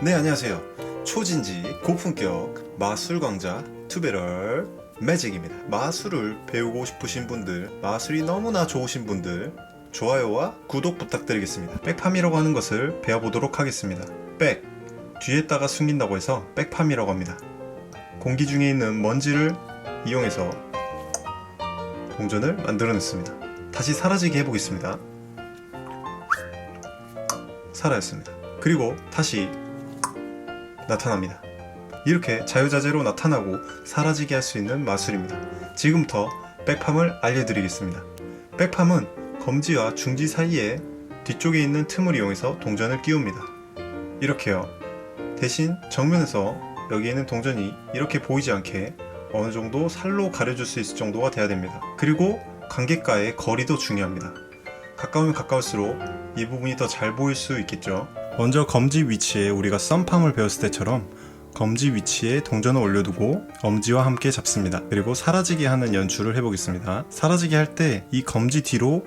네 안녕하세요. 초진지 고품격 마술 강좌 투베럴 매직입니다. 마술을 배우고 싶으신 분들 마술이 너무나 좋으신 분들 좋아요와 구독 부탁드리겠습니다. 백팜이라고 하는 것을 배워보도록 하겠습니다. 백 뒤에다가 숨긴다고 해서 백팜이라고 합니다. 공기 중에 있는 먼지를 이용해서 동전을 만들어냈습니다. 다시 사라지게 해보겠습니다. 사라졌습니다. 그리고 다시 나타납니다. 이렇게 자유자재로 나타나고 사라지게 할 수 있는 마술입니다. 지금부터 백팜을 알려드리겠습니다. 백팜은 검지와 중지 사이에 뒤쪽에 있는 틈을 이용해서 동전을 끼웁니다. 이렇게요. 대신 정면에서 여기에 있는 동전이 이렇게 보이지 않게 어느 정도 살로 가려줄 수 있을 정도가 돼야 됩니다. 그리고 관객과의 거리도 중요합니다. 가까우면 가까울수록 이 부분이 더 잘 보일 수 있겠죠. 먼저 검지 위치에 우리가 썸팜을 배웠을 때처럼 검지 위치에 동전을 올려두고 엄지와 함께 잡습니다. 그리고 사라지게 하는 연출을 해보겠습니다. 사라지게 할 때 이 검지 뒤로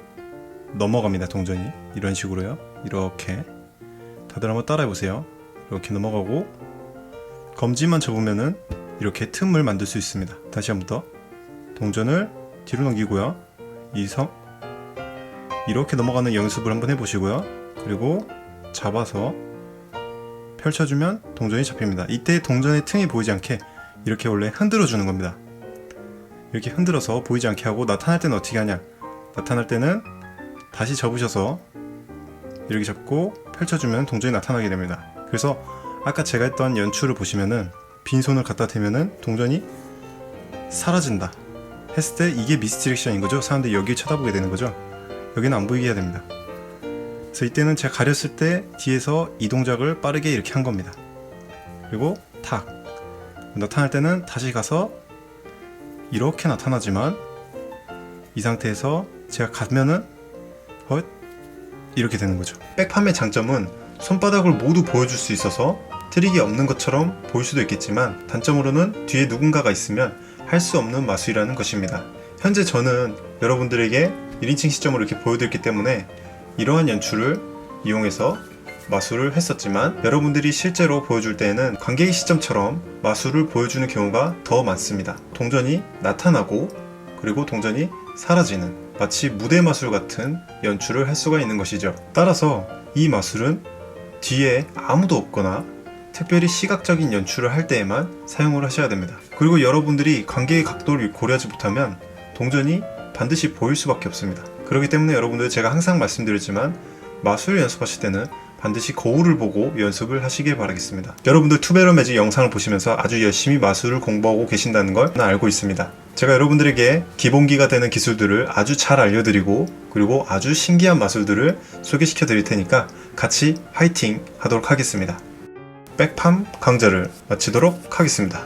넘어갑니다. 동전이 이런 식으로요. 이렇게 다들 한번 따라해보세요. 이렇게 넘어가고 검지만 접으면은 이렇게 틈을 만들 수 있습니다. 다시 한번 더 동전을 뒤로 넘기고요. 이섬 이렇게 넘어가는 연습을 한번 해보시고요. 그리고 잡아서 펼쳐주면 동전이 잡힙니다. 이때 동전의 틈이 보이지 않게 이렇게 원래 흔들어 주는 겁니다. 이렇게 흔들어서 보이지 않게 하고 나타날 때는 어떻게 하냐? 나타날 때는 다시 접으셔서 이렇게 잡고 펼쳐주면 동전이 나타나게 됩니다. 그래서 아까 제가 했던 연출을 보시면은 빈손을 갖다 대면은 동전이 사라진다 했을 때 이게 미스디렉션인 거죠. 사람들이 여기 쳐다보게 되는 거죠. 여기는 안 보이게 해야 됩니다. 그래서 이때는 제가 가렸을 때 뒤에서 이 동작을 빠르게 이렇게 한 겁니다. 그리고 탁 나타날 때는 다시 가서 이렇게 나타나지만 이 상태에서 제가 가면은 헛 이렇게 되는 거죠. 백팜의 장점은 손바닥을 모두 보여줄 수 있어서 트릭이 없는 것처럼 보일 수도 있겠지만 단점으로는 뒤에 누군가가 있으면 할 수 없는 마술이라는 것입니다. 현재 저는 여러분들에게 1인칭 시점으로 이렇게 보여드렸기 때문에 이러한 연출을 이용해서 마술을 했었지만 여러분들이 실제로 보여줄 때에는 관객의 시점처럼 마술을 보여주는 경우가 더 많습니다. 동전이 나타나고 그리고 동전이 사라지는 마치 무대 마술 같은 연출을 할 수가 있는 것이죠. 따라서 이 마술은 뒤에 아무도 없거나 특별히 시각적인 연출을 할 때에만 사용을 하셔야 됩니다. 그리고 여러분들이 관객의 각도를 고려하지 못하면 동전이 반드시 보일 수밖에 없습니다. 그렇기 때문에 여러분들 제가 항상 말씀드리지만 마술 연습하실 때는 반드시 거울을 보고 연습을 하시길 바라겠습니다. 여러분들 투베러 매직 영상을 보시면서 아주 열심히 마술을 공부하고 계신다는 걸 알고 있습니다. 제가 여러분들에게 기본기가 되는 기술들을 아주 잘 알려드리고 그리고 아주 신기한 마술들을 소개시켜 드릴 테니까 같이 화이팅 하도록 하겠습니다. 백팜 강좌를 마치도록 하겠습니다.